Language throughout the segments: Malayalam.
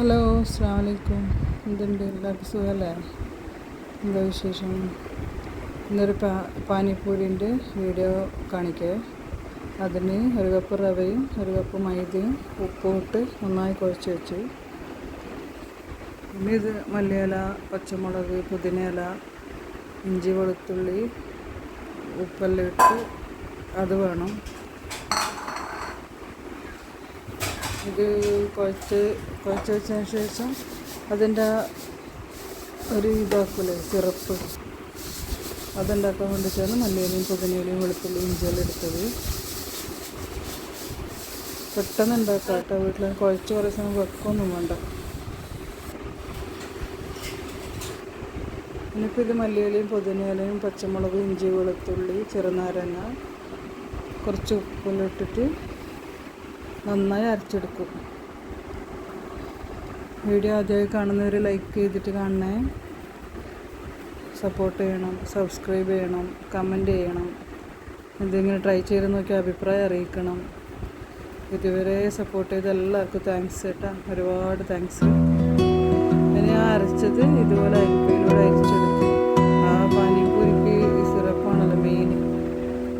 ഹലോ അസ്സാം വലൈക്കും എന്തുണ്ട്? എല്ലാവർക്കും സുഖമല്ലേ എന്താ വിശേഷം? ഇന്നൊരു പാ പാനിപ്പൂരിന്റെ വീഡിയോ കാണിക്കേ. അതിന് ഒരു കപ്പ് റവയും ഒരു കപ്പ് മൈദയും ഉപ്പും ഇട്ട് നന്നായി കുഴച്ച് വെച്ചു. പിന്നെ ഇത് മല്ലിയില പച്ചമുളക് പുതിനയില ഇഞ്ചി വെളുത്തുള്ളി ഉപ്പെല്ലാം ഇട്ട് അത് വേണം. ഇത് കുഴച്ച് കുഴച്ച് വെച്ചതിന് ശേഷം അതിന്റെ ഒരു ഇതാക്കൂലേ സിറപ്പ്. അതുണ്ടാക്കാൻ വേണ്ടിയിട്ടാണ് മല്ലിയിലയും പുതിനയിലയും വെളുത്തുള്ളിയും ഇഞ്ചിയെല്ലാം എടുത്തത്. പെട്ടെന്ന് ഉണ്ടാക്കാം കേട്ടോ വീട്ടിൽ കുഴച്ച് കുറേ സമയം വെക്കൊന്നും വേണ്ട. ഇനിയിപ്പോൾ ഇത് മല്ലിയിലയും പുതിനയിലയും പച്ചമുളക് ഇഞ്ചി വെളുത്തുള്ളി ചെറുനാരങ്ങ കുറച്ച് ഉപ്പെല്ലാം ഇട്ടിട്ട് നന്നായി അരച്ചെടുക്കും. വീഡിയോ ആദ്യമായി കാണുന്നവർ ലൈക്ക് ചെയ്തിട്ട് കാണണേ. സപ്പോർട്ട് ചെയ്യണം സബ്സ്ക്രൈബ് ചെയ്യണം കമന്റ് ചെയ്യണം. എന്തെങ്കിലും ട്രൈ ചെയ്ത് നോക്കി അഭിപ്രായം അറിയിക്കണം. ഇതുവരെ സപ്പോർട്ട് ചെയ്ത എല്ലാവർക്കും താങ്ക്സ് കേട്ടാ ഒരുപാട് താങ്ക്സ് പിന്നെ ഞാൻ അരച്ചത് ഇതുപോലെ അരിപ്പയിലൂടെ അരിച്ചെടുത്ത് ആ പാനിപ്പൂരിക്ക് സിറപ്പാണല്ലോ മെയിൻ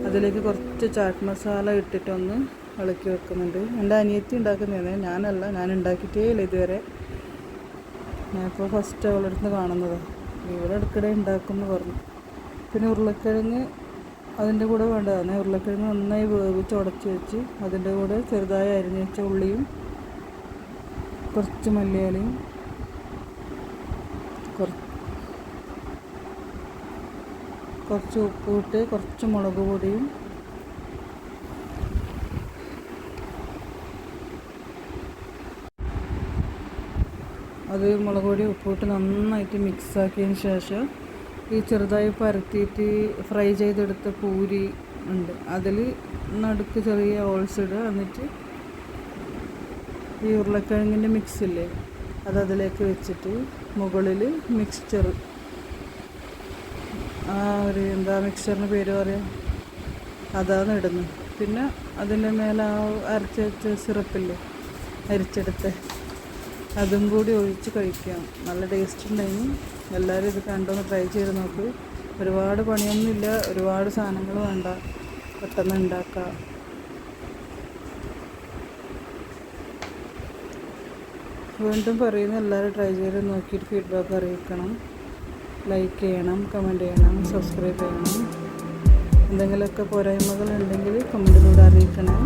അതിലേക്ക് കുറച്ച് ചാറ്റ് മസാല ഇട്ടിട്ടൊന്ന് ഇളക്കി വെക്കുന്നുണ്ട്. എന്റെ അനിയത്തി ഉണ്ടാക്കുന്നതാണ്. ഞാനല്ല ഞാൻ ഉണ്ടാക്കിയിട്ടേ ഇല്ല ഇതുവരെ. ഞാനിപ്പോൾ ഫസ്റ്റ് അവളടുത്ത് കാണുന്നത്. കാണുന്നതാണ് ഇവിടെ ഇടയ്ക്കിടെ ഉണ്ടാക്കുമെന്ന് പറഞ്ഞു. പിന്നെ ഉരുളക്കിഴങ്ങ് അതിന്റെ കൂടെ വേണ്ടതാണ് ഉരുളക്കിഴങ്ങ് നന്നായി വേവിച്ച് ഉടച്ച് വെച്ച് അതിന്റെ കൂടെ ചെറുതായി അരിഞ്ഞ് വെച്ച ഉള്ളിയും കുറച്ച് മല്ലിയാലയും കുറച്ച് കുറച്ച് ഉപ്പ് ഇട്ട് കുറച്ച് മുളക് പൊടിയും അത് മുളക് പൊടി ഉപ്പിട്ട് നന്നായിട്ട് മിക്സാക്കിയതിന് ശേഷം ഈ ചെറുതായി പരത്തിയിട്ട് ഫ്രൈ ചെയ്തെടുത്ത പൂരി ഉണ്ട്. അതിൽ നടുക്ക് ചെറിയ ഓൾസ് ഇടുക. എന്നിട്ട് ഈ ഉരുളക്കിഴങ്ങിന്റെ മിക്സ് ഇല്ലേ അത് അതിലേക്ക് വെച്ചിട്ട് മുകളിൽ മിക്സ്ചർ ആ ഒരു എന്താ മിക്സ്ചറിന് പേര് പറയാം? അതാണ് ഇടുന്നത്. പിന്നെ അതിന്റെ മേലെ ആ അരച്ച് വെച്ച സിറപ്പില്ലേ അരിച്ചെടുത്ത്. അതും കൂടി ഒഴിച്ച് കഴിക്കാം. നല്ല ടേസ്റ്റ് ഉണ്ടായിരുന്നു എല്ലാവരും ഇത് കണ്ടൊന്ന് ട്രൈ ചെയ്ത് നോക്ക്. ഒരുപാട് പണിയൊന്നുമില്ല ഒരുപാട് സാധനങ്ങൾ വേണ്ട. പെട്ടെന്ന് ഉണ്ടാക്കാം. വീണ്ടും പറയുന്ന എല്ലാവരും ട്രൈ ചെയ്ത് നോക്കിയിട്ട് ഫീഡ്ബാക്ക് അറിയിക്കണം. ലൈക്ക് ചെയ്യണം കമന്റ് ചെയ്യണം സബ്സ്ക്രൈബ് ചെയ്യണം. എന്തെങ്കിലുമൊക്കെ പോരായ്മകൾ ഉണ്ടെങ്കിൽ കമന്റിലൂടെ അറിയിക്കണേ.